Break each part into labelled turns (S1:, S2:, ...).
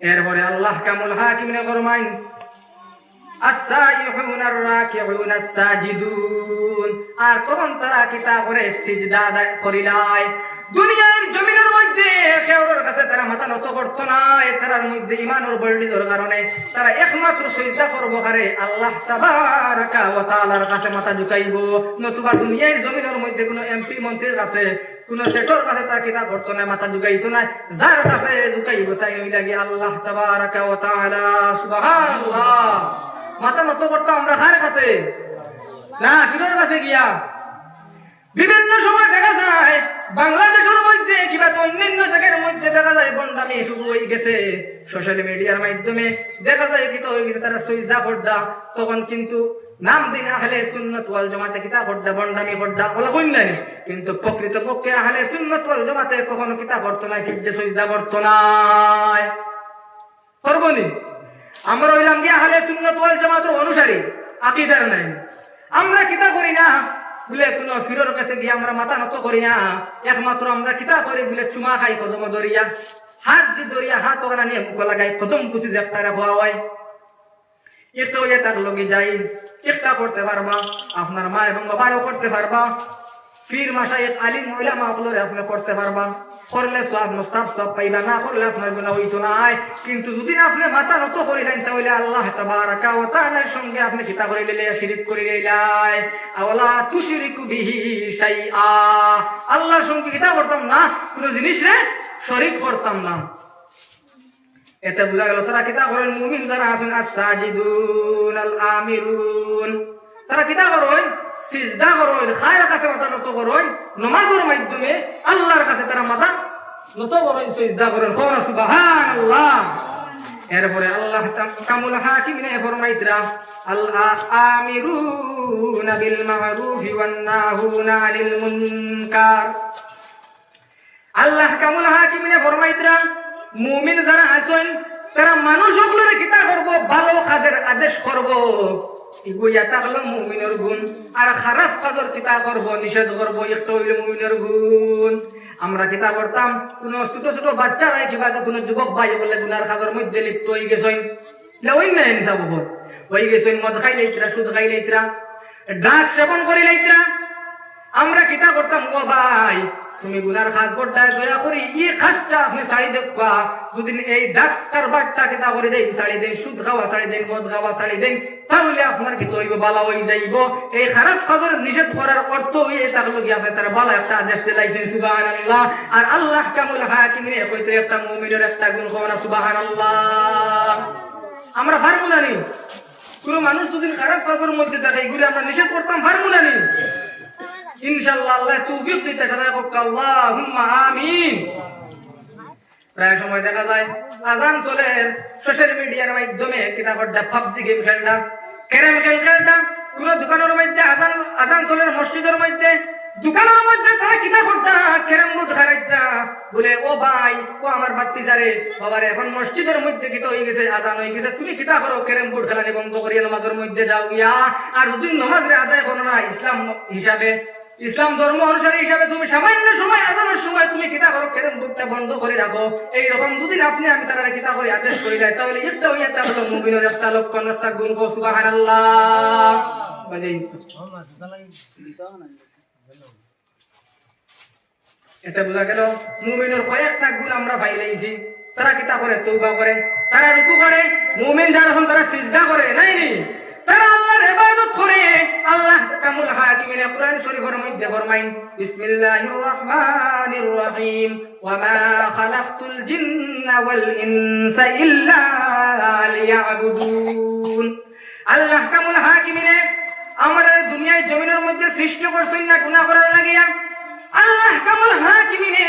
S1: এরপরে আল্লাহ কামুল হাকিমিনে ফরমাইন আর তখন তারা কিতা করে? সিজদা দুনিয়ার জমিনের মধ্যে কাছে তারা মাথা নত করতো না। মধ্যে ইমানোর বর্ণিতর কারণে তারা একমাত্র সজ্জা করব আল্লাহ তাবারাকা ওয়া তাআলার কাছে মাথা ঝুকাইব। নতুবা দুনিয়ার জমিনের মধ্যে কোনো এমপি, মন্ত্রীর কাছে কোন সেটর কাছে তার কিতা করতো না মাথা না যার কাছে তাই লাগে আল্লাহ তাবারাকা ওয়া তাআলা, সুবহানাল্লাহ। মাথা করতো আমরা কাছে? না কাছে গিয়া। বিভিন্ন সময় দেখা যায়, বাংলাদেশের মধ্যে কিংবা অন্যান্য জায়গার মধ্যে দেখা যায় বন্ডামি শুরু হয়ে গেছে সোশ্যাল মিডিয়ার মাধ্যমে। দেখা যায় কি তো হয়ে গেছে তারা সুইজা পর্দা তখন কিন্তু নাম দিন আহলে সুন্নত ওয়াল জামাতে কিতা পর্দা বন্ডামি পর্দা বলা কই নাই কিন্তু প্রকৃত পক্ষে আহলে সুন্নত ওয়াল জামাতে কখনো কিতা পড়তো না ফিরতে সুইজা পড়তো না। করবনি আমরা হইলাম গিয়ে আহলে সুন্নত ওয়াল জামাতের অনুসারী, আকীদার নাই। আমরা কিতা করি না, বলে কোন ফিরোর কাছে গিয়ে আমরা মাথা নত করি না। একমাত্র আমরা কিতা করি বলে চুমা খাই কদম দরিয়া হাত দি দরিয়া হাত ওখানে নিয়ে মুখ লাগাই, কদম খুশি দেখতারে হওয়া হয়। ইয়ে তার লগে যাইজ একটা করতে পারবা, আপনার মা এবং বাবারও করতে পারবা। মাসা এক আলিম মহিলা মা বলে আপনি করতে পারবা। করলে সব মুস্তাব সব পাইবা, না করলে আপনার গুণা হইতো না কিন্তু যদি আপনি মাথা নত করিলেন তাহলে আল্লাহ তাবারাকা ওয়া সঙ্গে আপনি কিতা করে লইলে শিরিক করে লইলাই। আওলা তুশরিকু বিহি শাইআ। আল্লাহর সঙ্গে কিতা করতাম না, কোনো জিনিস রে শরীক করতাম না। এতে বোঝা গেল, তারা কিতা করেন মুমিন যারা আছেন, আস-সাজিদুন আল-আমিরুন তারা কিতা করেন সিজদা করেন খায়ের কাছে মাথা নত করেন নমাজের মাধ্যমে আল্লাহর কাছে তারা মাথা নত করেন সিজদা করেন কোন সুবহানাল্লাহ। এরপরে আল্লাহ কামুল হাকিমিনে ফরমাইতরা আল্লাহ আমিরুনা বিল মা'রুফি ওয়ান নাহুনা আনিল মুনকার আল্লাহ কামুল হাকিমিনে ফরমাইতরা মুমিন যারা আছেন, তারা মানুষ সকলের কিতা করব, ভালো কাজের আদেশ করব। ইগুইয়া থাকল মুমিনের গুণ, আর খারাপ কাজের কিতা করব, নিষেধ করব, একটা হইলে মুমিনের গুণ। আমরা কিতা করতাম, কোন ছোট ছোট বাচ্চারা কিবা কোন যুবক ভাই বলে গুনার কাজের মধ্যে লিপ্ত হয়ে গেছেন। ওই নাই নিসা বহু হয়ে গেছেন, মদ খাই লাইতরা সুদ খাই লাইতরা ড্রাগস সেবন করি লাইতরা আমরা কিতা করতাম ও ভাই, তুমি গুনার খাস করতায় দয়া করি, ই খাসটা আপনি ছাড়ি দেখবা যদি এই ডাক্স কারবারটা কিতা করে দেই ছাড়ি দেন, সুদ খাওয়া ছাড়ি দেন, মদ খাওয়া ছাড়ি দেন, তাহলে আপনার কি তৈব, বালা হয়ে যাইব। এই খারাপ কাজের নিষেধ করার অর্থ হয়ে থাকল কি আপনি তার বালা একটা আদেশ দিলাইছেন সুবহানাল্লাহ। আর আল্লাহ কামুল হাকিমিনে কইতে একটা মুমিনের একটা গুণ কওনা সুবহানাল্লাহ। আমরা পারব জানি কোন মানুষ যদি খারাপ কাজের মধ্যে থাকে, এগুলি আমরা নিষেধ করতাম পারব জানি তৌফিক দিতে সদায় আমিন। প্রায় সময় দেখা যায় আজান চলে সোশ্যাল মিডিয়ার মাধ্যমে পাবজি গেম ক্যারাম খেল খেলটা কোন দোকানের মধ্যে আজান আজান চলে মসজিদের মধ্যে, দোকানের মধ্যে কিতা করতা ক্যারাম বোর্ড হারাইতা, বলে, ও ভাই, ও আমার বাত্তি যারে, বাবার এখন মসজিদের মধ্যে কিতা হয়ে গেছে, আজান হয়ে গেছে, তুমি কিতা করো ক্যারাম বোর্ড খেলানি বন্ধ করিয়া নামাজের মধ্যে যাও আর নামাজ আদায় করো না, ইসলাম হিসাবে। ইসলাম ধর্ম অনুসারে হিসাবে তুমি সামান্য সময় আজানের সময় তুমি কিতা করো কেরম বুকটা বন্ধ করে রাখো। এই রকম যদি আপনি আমি তারা কিতা করে আদেশ করি যায় তাহলে একটা হইয়া তা হলো মুমিনের একটা লক্ষণ একটা গুণ কো সুবহানাল্লাহ। বাজে এটা বোঝা গেল, মুমিনের কয়েকটা গুণ আমরা পাইলাইছি তারা কিতা করে তৌবা করে, তারা রুকু করে, মুমিন যারা তারা সিজদা করে কুরআন শরীফের মধ্যে ফরমাইন, বিসমিল্লাহির রহমানির রহিম ওয়া মা খালাকতুল জিন্না ওয়াল ইনসা ইল্লা লিয়াবুদুন। আল্লাহ কামুল হাকিমিনে আমরা দুনিয়ায় জমিনের মধ্যে সৃষ্টি করছেন না, গুনাহ করার লাগিয়া। আল্লাহ কামুল হাকিমিনে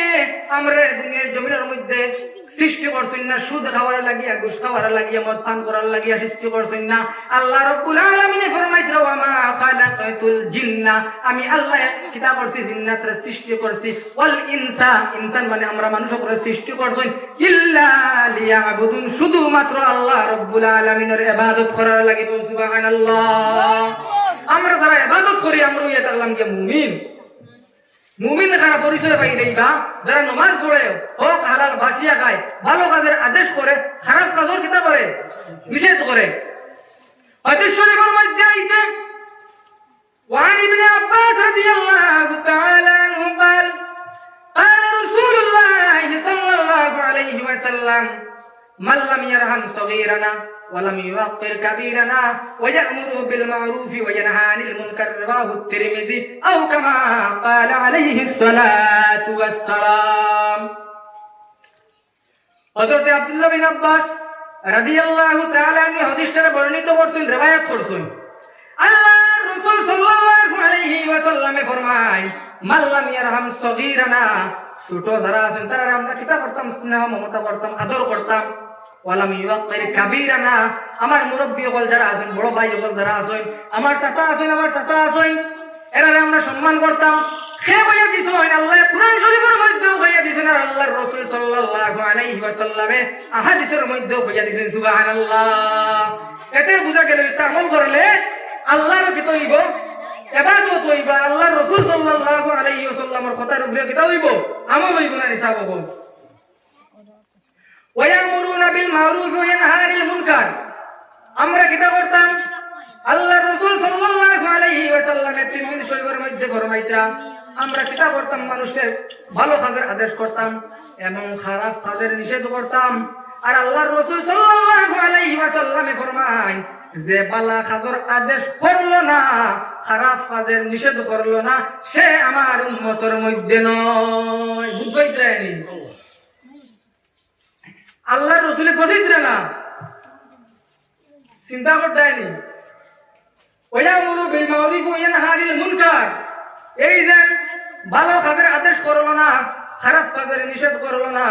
S1: আমরা দুনিয়ার জমিনের মধ্যে সৃষ্টি করছেন না সুদ খাওয়ার লাগিয়া ঘুষ খাওয়ার লাগিয়া মদ পান করার লাগিয়া সৃষ্টি করছেন না। আল্লাহ রব্বুল আলামিনে ফরমাইছিল ওয়া মা খালাকাতুল জিন্না। আমি আল্লাহ কিতাব করছি জিন্নাতের সৃষ্টি করছি। ওয়াল ইনসা ইনসান মানে আমরা মানুষ করে সৃষ্টি করছেন। ইল্লা লিয়াবুদুন শুধুমাত্র আল্লাহ রব্বুল আলামিনের ইবাদত করার লাগি সুবহানাল্লাহ। আমরা যারা ইবাদত করি আমরা ইয়া তাকলাম কি মুমিন। মুমিন খারাপ পরিচয় পাই দেইবা যারা নমাজ পড়ে হক হালাল বাসিয়া খায় ভালো কাজের আদেশ করে খারাপ কাজের কিতা করে নিষেধ করে হাদিস শরীফের মধ্যে আইছে وعن ابن عباس رضي الله تعالى عنه قال قال رسول الله صلى الله عليه وسلم من لم يرحم صغيرنا ولم يوقر كبيرنا ويأمر بالمعروف وينهى عن المنكر رواه الترمذي أو كما قال عليه الصلاة والسلام হযরত আব্দুল্লাহ বিন আব্বাস রাদিয়াল্লাহু তাআলা আনহু হাদিসটা বর্ণিত করছেন রিওয়ায়াত করছেন আল্লাহর রাসূল সাল্লাল্লাহু আলাইহি ওয়াসাল্লামে ফরমায় মাল্লাম ইয়ারহাম সগীরানা ছোট যারা আছেন তারা আমরা কিতাব করতাম স্নেহ মমতা করতাম আদর করতাম ওয়ালাম ইউক্কির কাবীরানা। আমার মুরব্বি হল যারা আছেন, বড় ভাই হল যারা আছেন, আমার চাচা আছেন, আমার চাচা আছেন আমরা সম্মান করতাম। দিছ আল্লাহ, কুরআন শরীফের বইয়া দিছেন আর আল্লাহর রাসূল সাল্লাল্লাহু আলাইহি ওয়াসাল্লামে। আহাদিসের বইয়া দিছেন সুবহানাল্লাহ। এতে বুঝা গেল এটা আমল করলে আল্লাহর কি হইব এবাদত হইবা, আল্লাহর রাসূল সাল্লাল্লাহু আলাইহি ওয়াসাল্লামের কথার উপরে কিতা হইব আমল হইব না হিসাব হইব। ওয়ায়ামুরুনা আমরা করতাম? আল্লাহ আমরা করতাম? মানুষের ভালো কাজের আদেশ করতাম এবং খারাপ কাজের নিষেধ করতাম। আর ফরমায়, যে বালা কাজের আদেশ করল না, খারাপ কাজের নিষেধ করল না, সে আমার উম্মতের মধ্যে নয়। বুঝবাইতে আল্লাহর রসুলে গছিত্রে না। চিন্তা করতেনি। ওয়ামুরু বিল মাউরিফ ওয়া মুনকার। এই যে ভালো কাজের আদেশ করল না, খারাপ কাজের নিষেধ করল না,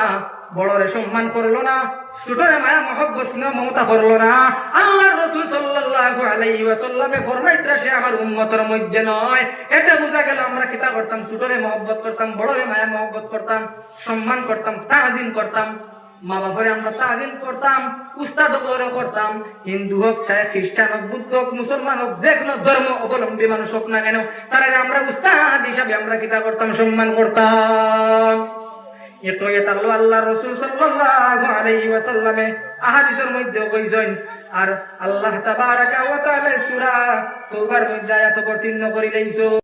S1: বড়রে সম্মান করল না, ছোটরে মায়া, মহব্বত, স্নেহ, মমতা করল না, আল্লাহর রাসূল সাল্লাল্লাহু আলাইহি ওয়াসাল্লামে ফরমাইত্রা সে আমার উম্মতের মধ্যে নয়। এতে বোঝা গেল, আমরা কিতা করতাম, ছোটরে মহব্বত করতাম, বড়রে মায়া, মহব্বত করতাম, সম্মান করতাম, তাজিম করতাম। মা বাপরে আমরা তাজিম করতাম, উস্তাদ করে করতাম। হিন্দু হোক, চাই খ্রিস্টান হোক, বুদ্ধ হোক, মুসলমান হোক, যে কোনো ধর্ম অবলম্বী মানুষ হোক না কেন তারা আমরা উস্তাদ হিসাবে আমরা কিতা করতাম সম্মান করতাম। এত এতাল্লো আল্লাহ রসুল সাল্লাল্লাহু আলাইহি ওয়াসাল্লামে আহাদিসের মধ্যে কইছেন আর আল্লাহ তাবারাকা ওয়া তাআলা সূরা তওবার মধ্যে আয়াত অবতীর্ণ করিলেইছো।